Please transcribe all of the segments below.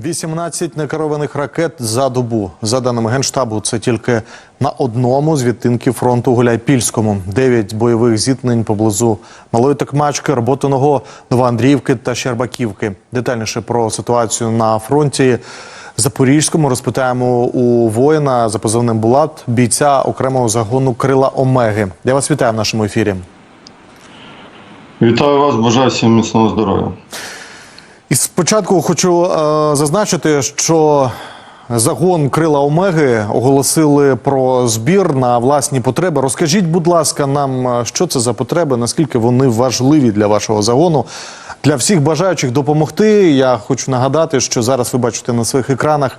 18 некерованих ракет за добу. За даними Генштабу, це тільки на одному з відтинків фронту Гуляйпільському. Дев'ять бойових зіткнень поблизу Малої Токмачки, Роботиного, Новоандріївки та Щербаківки. Детальніше про ситуацію на фронті Запорізькому розпитаємо у воїна за позивним Булат, бійця окремого загону Крила Омеги. Я вас вітаю в нашому ефірі. Вітаю вас, бажаю всім міцного здоров'я. І спочатку хочу е, зазначити, що загон Крила Омеги оголосили про збір на власні потреби. Розкажіть, будь ласка, нам, е, що це за потреби, наскільки вони важливі для вашого загону. Для всіх бажаючих допомогти. Я хочу нагадати, що зараз ви бачите на своїх екранах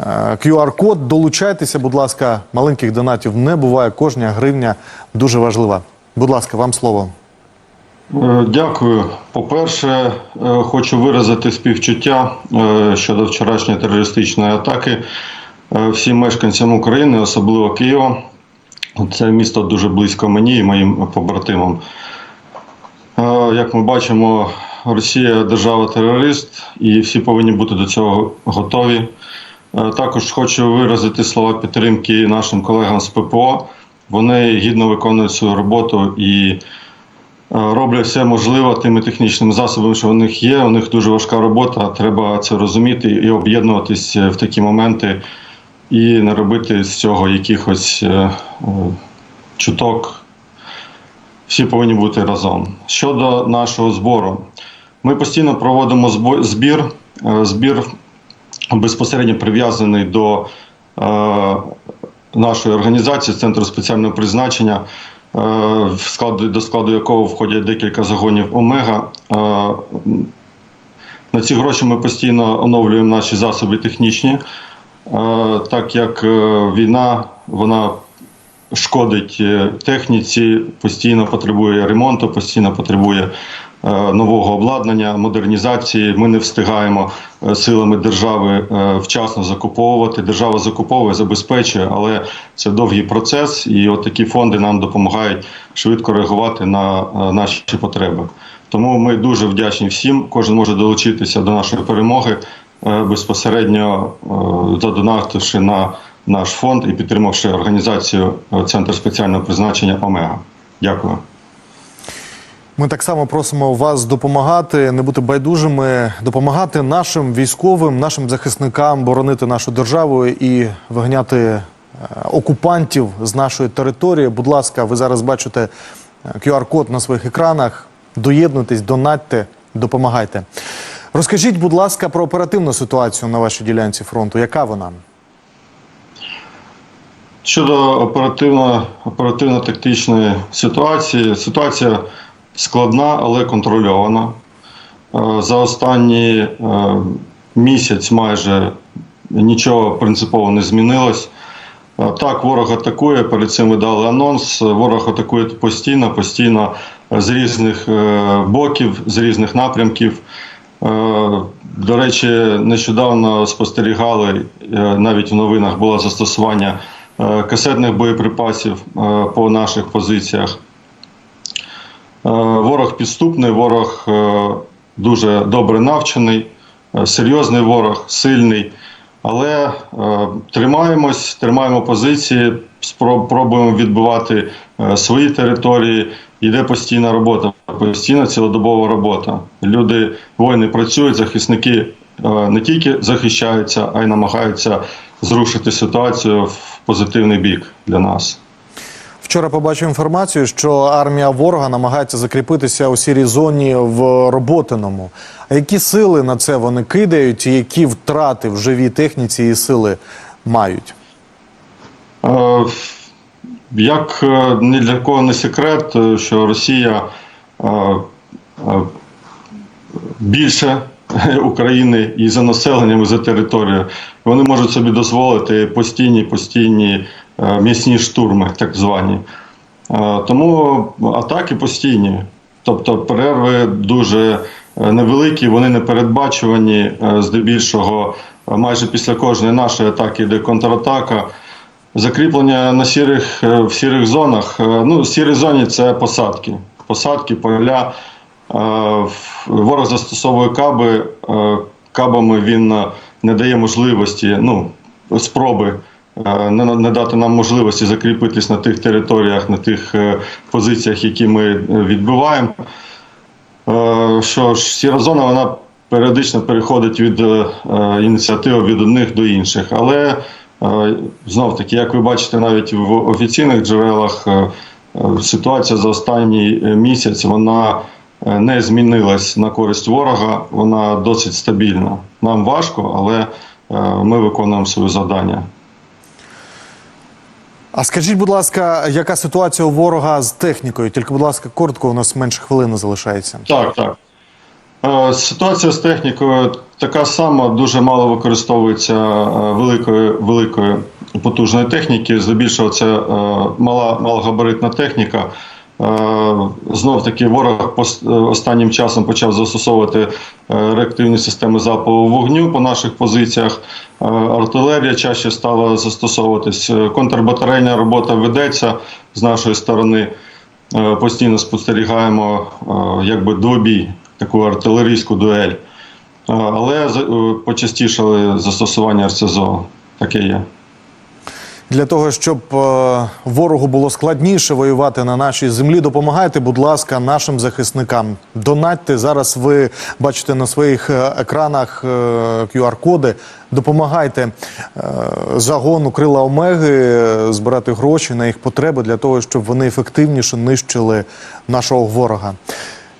е, QR-код. Долучайтеся, будь ласка, маленьких донатів не буває. Кожна гривня дуже важлива. Будь ласка, вам слово. Е, Дякую. По-перше, е, хочу виразити співчуття е, щодо вчорашньої терористичної атаки всім мешканцям України, особливо Києва. Це місто дуже близько мені і моїм побратимам. Як ми бачимо, Росія держава-терорист, і всі повинні бути до цього готові. Також хочу виразити слова підтримки нашим колегам з ППО. Вони гідно виконують свою роботу і роблять все можливе тими технічними засобами, що у них є. У них дуже важка робота. Треба це розуміти і об'єднуватись в такі моменти, і не робити з цього якихось е, е, чуток. Всі повинні бути разом. Щодо нашого збору, ми постійно проводимо збір. Е, Збір безпосередньо прив'язаний до е, нашої організації Центру спеціального призначення, е, в до складу якого входять декілька загонів Омега. Е, на ці гроші ми постійно оновлюємо наші засоби технічні, е, так як е, війна вона шкодить е, техніці, постійно потребує ремонту, постійно потребує е, нового обладнання, модернізації. Ми не встигаємо е, силами держави е, вчасно закуповувати. Держава закуповує, забезпечує, але це довгий процес, і от такі фонди нам допомагають швидко реагувати на е, наші потреби. Тому ми дуже вдячні всім. Кожен може долучитися до нашої перемоги е, безпосередньо е, задонативши на наш фонд і підтримавши організацію е, Центр спеціального призначення Омега. Дякую. Ми так само просимо вас допомагати, не бути байдужими, допомагати нашим військовим, нашим захисникам боронити нашу державу і виганяти е, окупантів з нашої території. Будь ласка, ви зараз бачите е, QR-код на своїх екранах. Доєднуйтесь, донатьте, допомагайте. Розкажіть, будь ласка, про оперативну ситуацію на вашій ділянці фронту. Яка вона? Щодо оперативно, оперативно-тактичної ситуації, ситуація складна, але контрольована. Е, За останній е, місяць майже нічого принципово не змінилось. Е, Так, ворог атакує. Перед цим ми дали анонс. Ворог атакує постійно, постійно з різних боків, з різних напрямків. До речі, нещодавно спостерігали, навіть в новинах було застосування касетних боєприпасів по наших позиціях. Е, Ворог підступний, ворог е, дуже добре навчений, е, серйозний ворог, сильний. Але тримаємось, тримаємо позиції, спро- пробуємо відбивати свої території. Йде постійна робота, постійна цілодобова робота. Люди, воїни працюють, захисники не тільки захищаються, а й намагаються зрушити ситуацію в позитивний бік для нас. Вчора побачив інформацію, що армія ворога намагається закріпитися у сірій зоні в Роботиному. А які сили на це вони кидають, і які втрати в живій техніці і сили мають? Е, Як е, ні для кого не секрет, е, що Росія більше України і за населенням, і за територією. Вони можуть собі дозволити постійні, постійні м'ясні штурми, так звані. Е, Тому атаки постійні. Тобто перерви дуже е, невеликі, вони не передбачувані. Е, Здебільшого, е, майже після кожної нашої атаки йде контратака. Закріплення на сірих, е, в сірих зонах. Е, Ну, в сірій зоні це посадки. Посадки, поля. Е, Ворог застосовує каби, е, кабами він е, не дає можливості, ну, спроби е, не, не дати нам можливості закріпитись на тих територіях, на тих е, позиціях, які ми е, відбиваємо. Е, Що ж, сіра зона вона періодично переходить від е, е, ініціативи від одних до інших. Але е, знов таки, як ви бачите, навіть в офіційних джерелах е, е, ситуація за останній е, місяць вона е, не змінилась на користь ворога, вона досить стабільна. Нам важко, але е, ми виконуємо своє завдання. А скажіть, будь ласка, яка ситуація у ворога з технікою? Тільки, будь ласка, коротко, у нас менше хвилини залишається. Так, так. Е, Ситуація з технікою така сама, дуже мало використовується е, великої, великої потужної техніки. Здебільшого це е, мала, малогабаритна техніка. Знов таки ворог е, останнім часом почав застосовувати е, реактивні системи залпового вогню по наших позиціях. Е, Артилерія чаще стала застосовуватись. Е, Контрбатарейна робота ведеться з нашої сторони. Е, Постійно спостерігаємо е, якби двобій, таку артилерійську дуель. Е, Але е, почастішали застосування РСЗО. Таке є. Для того, щоб е, ворогу було складніше воювати на нашій землі, допомагайте, будь ласка, нашим захисникам. Донатьте. Зараз ви бачите на своїх е, екранах е, QR-коди. Допомагайте загону крила Омеги збирати гроші на їх потреби для того, щоб вони ефективніше нищили нашого ворога.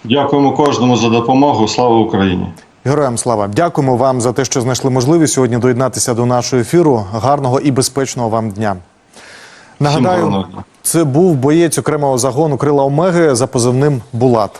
Дякуємо кожному за допомогу. Слава Україні! Героям слава! Дякуємо вам за те, що знайшли можливість сьогодні доєднатися до нашого ефіру. Гарного і безпечного вам дня. Нагадаю, це був боєць окремого загону крила Омеги за позивним Булат.